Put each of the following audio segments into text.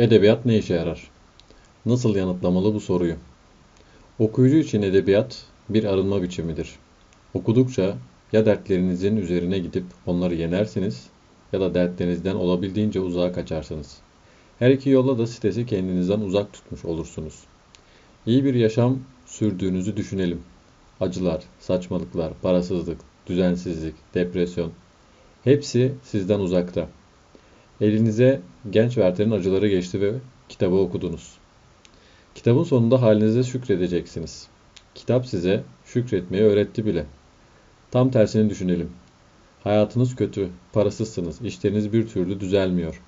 Edebiyat ne işe yarar? Nasıl yanıtlamalı bu soruyu? Okuyucu için edebiyat bir arınma biçimidir. Okudukça ya dertlerinizin üzerine gidip onları yenersiniz ya da dertlerinizden olabildiğince uzağa kaçarsınız. Her iki yolla da stresi kendinizden uzak tutmuş olursunuz. İyi bir yaşam sürdüğünüzü düşünelim. Acılar, saçmalıklar, parasızlık, düzensizlik, depresyon hepsi sizden uzakta. Elinize genç Werther'in acıları geçti ve kitabı okudunuz. Kitabın sonunda halinize şükredeceksiniz. Kitap size şükretmeyi öğretti bile. Tam tersini düşünelim. Hayatınız kötü, parasızsınız, işleriniz bir türlü düzelmiyor.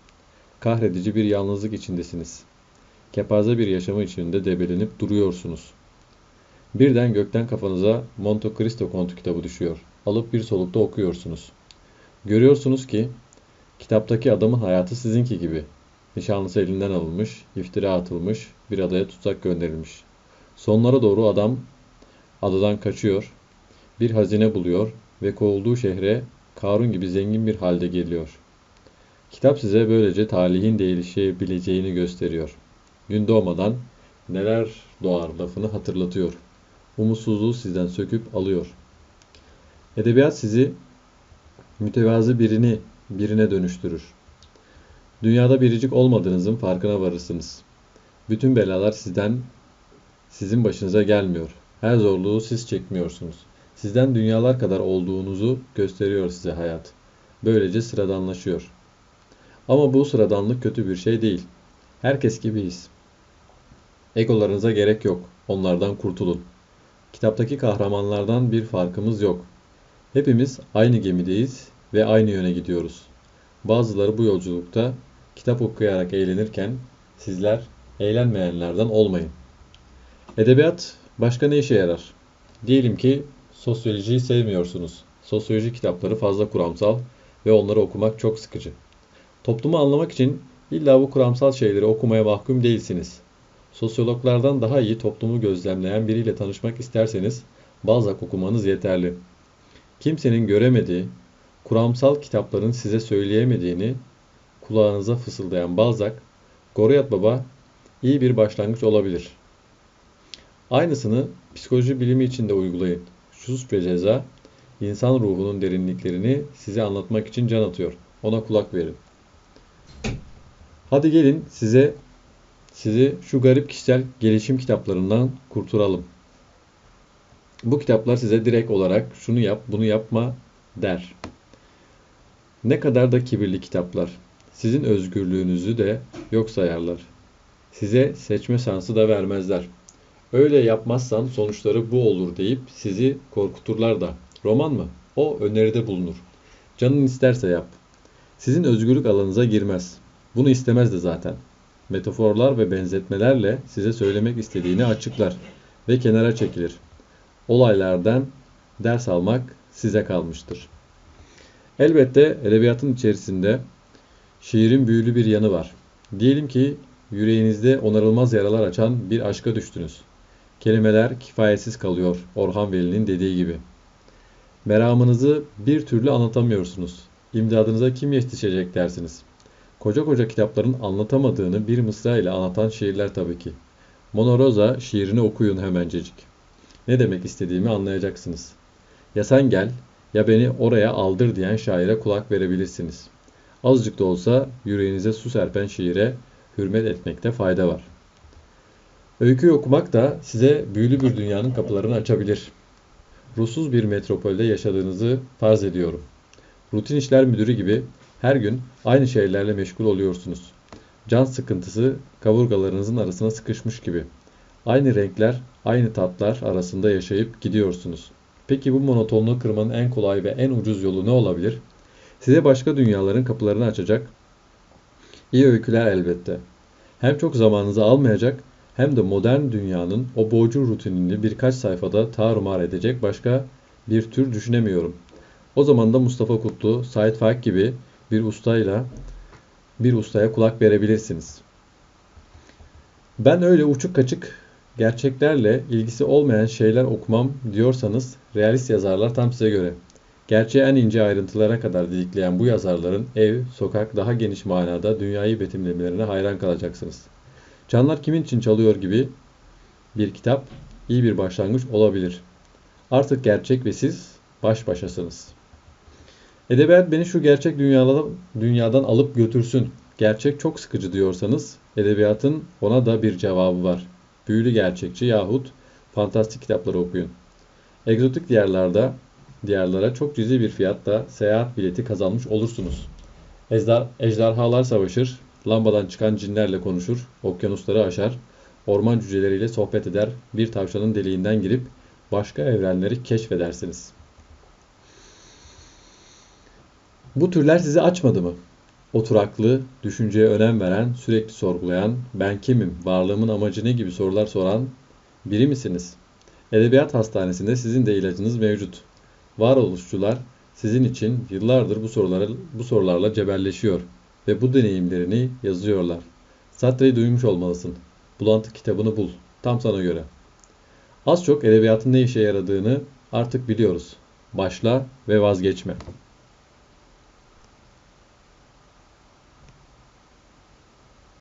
Kahredici bir yalnızlık içindesiniz. Kepaze bir yaşamı içinde debelenip duruyorsunuz. Birden gökten kafanıza Monte Cristo kontu kitabı düşüyor. Alıp bir solukta okuyorsunuz. Görüyorsunuz ki kitaptaki adamın hayatı sizinki gibi. Nişanlısı elinden alınmış, iftira atılmış, bir adaya tutsak gönderilmiş. Sonlara doğru adam adadan kaçıyor, bir hazine buluyor ve kovulduğu şehre Karun gibi zengin bir halde geliyor. Kitap size böylece talihin değişebileceğini gösteriyor. Gün doğmadan neler doğar lafını hatırlatıyor. Umutsuzluğu sizden söküp alıyor. Edebiyat sizi mütevazı birini birine dönüştürür. Dünyada biricik olmadığınızın farkına varırsınız. Bütün belalar sizden sizin başınıza gelmiyor. Her zorluğu siz çekmiyorsunuz. Sizden dünyalar kadar olduğunuzu gösteriyor size hayat. Böylece sıradanlaşıyor. Ama bu sıradanlık kötü bir şey değil. Herkes gibiyiz. Egolarınıza gerek yok. Onlardan kurtulun. Kitaptaki kahramanlardan bir farkımız yok. Hepimiz aynı gemideyiz ve aynı yöne gidiyoruz. Bazıları bu yolculukta kitap okuyarak eğlenirken sizler eğlenmeyenlerden olmayın. Edebiyat başka ne işe yarar? Diyelim ki sosyolojiyi sevmiyorsunuz. Sosyoloji kitapları fazla kuramsal ve onları okumak çok sıkıcı. Toplumu anlamak için illa bu kuramsal şeyleri okumaya mahkum değilsiniz. Sosyologlardan daha iyi toplumu gözlemleyen biriyle tanışmak isterseniz Balzac okumanız yeterli. Kimsenin göremediği, kuramsal kitapların size söyleyemediğini kulağınıza fısıldayan Balzac, Goriyat Baba iyi bir başlangıç olabilir. Aynısını psikoloji bilimi için de uygulayın. Sus ve ceza, insan ruhunun derinliklerini size anlatmak için can atıyor. Ona kulak verin. Hadi gelin size sizi şu garip kişisel gelişim kitaplarından kurtaralım. Bu kitaplar size direkt olarak şunu yap, bunu yapma der. Ne kadar da kibirli kitaplar. Sizin özgürlüğünüzü de yok sayarlar. Size seçme şansı da vermezler. Öyle yapmazsan sonuçları bu olur deyip sizi korkuturlar da. Roman mı? O öneride bulunur. Canın isterse yap. Sizin özgürlük alanınıza girmez. Bunu istemez de zaten. Metaforlar ve benzetmelerle size söylemek istediğini açıklar ve kenara çekilir. Olaylardan ders almak size kalmıştır. Elbette edebiyatın içerisinde şiirin büyülü bir yanı var. Diyelim ki yüreğinizde onarılmaz yaralar açan bir aşka düştünüz. Kelimeler kifayetsiz kalıyor Orhan Veli'nin dediği gibi. Meramınızı bir türlü anlatamıyorsunuz. İmdadınıza kim yetişecek dersiniz. Koca koca kitapların anlatamadığını bir mısra ile anlatan şiirler tabii ki. Mona Rosa şiirini okuyun hemencecik. Ne demek istediğimi anlayacaksınız. Ya sen gel ya beni oraya aldır diyen şaire kulak verebilirsiniz. Azıcık da olsa yüreğinize su serpen şiire hürmet etmekte fayda var. Öyküyü okumak da size büyülü bir dünyanın kapılarını açabilir. Ruhsuz bir metropolde yaşadığınızı farz ediyorum. Rutin işler müdürü gibi her gün aynı şeylerle meşgul oluyorsunuz. Can sıkıntısı kaburgalarınızın arasına sıkışmış gibi. Aynı renkler, aynı tatlar arasında yaşayıp gidiyorsunuz. Peki bu monotonluğu kırmanın en kolay ve en ucuz yolu ne olabilir? Size başka dünyaların kapılarını açacak iyi öyküler elbette. Hem çok zamanınızı almayacak hem de modern dünyanın o boğucu rutinini birkaç sayfada tarumar edecek başka bir tür düşünemiyorum. O zaman da Mustafa Kutlu, Said Faik gibi bir ustayla bir ustaya kulak verebilirsiniz. Ben öyle uçuk kaçık gerçeklerle ilgisi olmayan şeyler okumam diyorsanız realist yazarlar tam size göre. Gerçeği en ince ayrıntılara kadar didikleyen bu yazarların ev, sokak, daha geniş manada dünyayı betimlemelerine hayran kalacaksınız. Canlar kimin için çalıyor gibi bir kitap iyi bir başlangıç olabilir. Artık gerçek ve siz baş başasınız. Edebiyat beni şu gerçek dünyadan, dünyadan alıp götürsün. Gerçek çok sıkıcı diyorsanız edebiyatın ona da bir cevabı var. Büyülü gerçekçi yahut fantastik kitapları okuyun. Egzotik diyarlarda diyarlara çok cüzi bir fiyatla seyahat bileti kazanmış olursunuz. Ejder, ejderhalar savaşır, lambadan çıkan cinlerle konuşur, okyanusları aşar, orman cüceleriyle sohbet eder, bir tavşanın deliğinden girip başka evrenleri keşfedersiniz. Bu türler sizi açmadı mı? Oturaklı, düşünceye önem veren, sürekli sorgulayan, ben kimim, varlığımın amacı ne gibi sorular soran biri misiniz? Edebiyat hastanesinde sizin de ilacınız mevcut. Varoluşçular sizin için yıllardır bu soruları bu sorularla cebelleşiyor ve bu deneyimlerini yazıyorlar. Sartre'yi duymuş olmalısın. Bulantı kitabını bul. Tam sana göre. Az çok edebiyatın ne işe yaradığını artık biliyoruz. Başla ve vazgeçme.